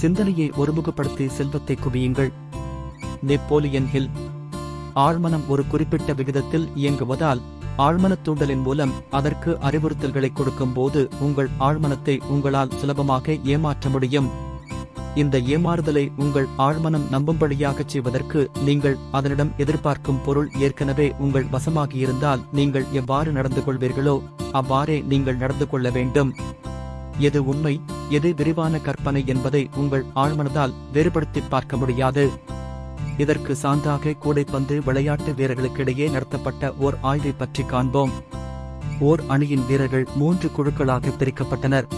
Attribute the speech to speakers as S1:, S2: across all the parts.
S1: சிந்தனையை ஒருமுகப்படுத்தி செல்வத்தை குவியுங்கள். Napoleon hill. ஆழ்மனம் ஒரு குறிப்பிட்ட விகிதத்தில் இயங்குவதால் ஆழ்மனத் தூண்டலின் மூலம் அதற்கு அறிவுறுத்தல்களை கொடுக்கும் போது உங்கள் ஆழ்மனத்தை உங்களால் சுலபமாக ஏமாற்ற முடியும். இந்த ஏமாறுதலை உங்கள் ஆழ்மனம் நம்பும்படியாகச் செய்வதற்கு நீங்கள் அதனிடம் எதிர்பார்க்கும் பொருள் ஏற்கனவே உங்கள் வசமாகியிருந்தால் நீங்கள் எவ்வாறு நடந்து கொள்வீர்களோ அவ்வாறே நீங்கள் நடந்து கொள்ள வேண்டும். எது உண்மை? எது விரிவான கற்பனை என்பதை உங்கள் ஆழ்மனதால் வேறுபடுத்தி பார்க்க முடியாது. இதற்கு சான்றாக கூடைப்பந்து விளையாட்டு வீரர்களுக்கிடையே நடத்தப்பட்ட ஓர் ஆய்வை பற்றி காண்போம். ஓர் அணியின் வீரர்கள் மூன்று குழுக்களாக பிரிக்கப்பட்டனர்.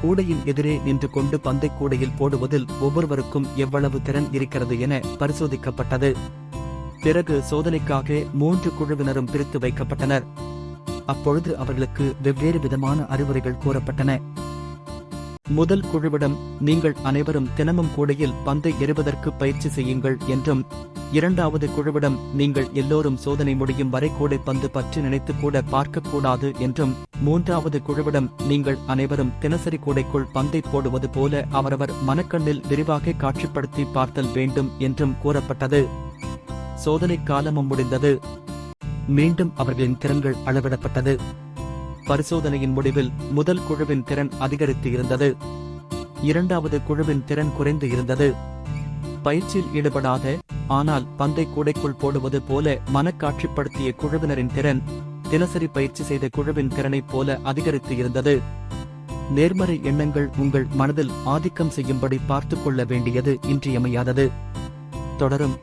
S1: கூடையின் எதிரே நின்று கொண்டு பந்தை கூடையில் போடுவதில் ஒவ்வொருவருக்கும் எவ்வளவு திறன் இருக்கிறது என பரிசோதிக்கப்பட்டது. பிறகு சோதனைக்காக மூன்று குழுவினரும் பிரித்து வைக்கப்பட்டனர். அப்பொழுது அவர்களுக்கு வெவ்வேறு விதமான அறிவுரைகள் கூறப்பட்டன. முதல் குழுவிடம் நீங்கள் அனைவரும் தினமும் கூடையில் பந்தை எறிவதற்கு பயிற்சி செய்யுங்கள் என்றும் இரண்டாவது குழுவிடம் நீங்கள் எல்லோரும் சோதனை முடியும் வரை கூடை பந்து பற்றி நினைத்து கூட பார்க்கக்கூடாது என்றும் மூன்றாவது குழுவிடம் நீங்கள் அனைவரும் தினசரி கூடைக்குள் பந்தை போடுவது போல அவரவர் மனக்கண்ணில் விரிவாக காட்சிப்படுத்தி பார்த்தல் வேண்டும் என்றும் கூறப்பட்டது. சோதனை காலமும் முடிந்தது. மீண்டும் அவர்களின் திறன்கள் அளவிடப்பட்டது. பரிசோதனையின் முடிவில் முதல் குழுவின் திறன் அதிகரித்து இருந்தது இரண்டாவது குழுவின் திறன் குறைந்து இருந்தது பயிற்சியில் ஈடுபடாத ஆனால் பந்தை கூடைக்குள் போடுவது போல மனக்காட்சிப்படுத்திய குழுவினரின் திறன் தினசரி பயிற்சி செய்த குழுவின் திறனைப் போல அதிகரித்து இருந்தது நேர்மறை எண்ணங்கள் உங்கள் மனதில் ஆதிக்கம் செய்யும்படி பார்த்துக் கொள்ள வேண்டியது இன்றியமையாதது. தொடரும்.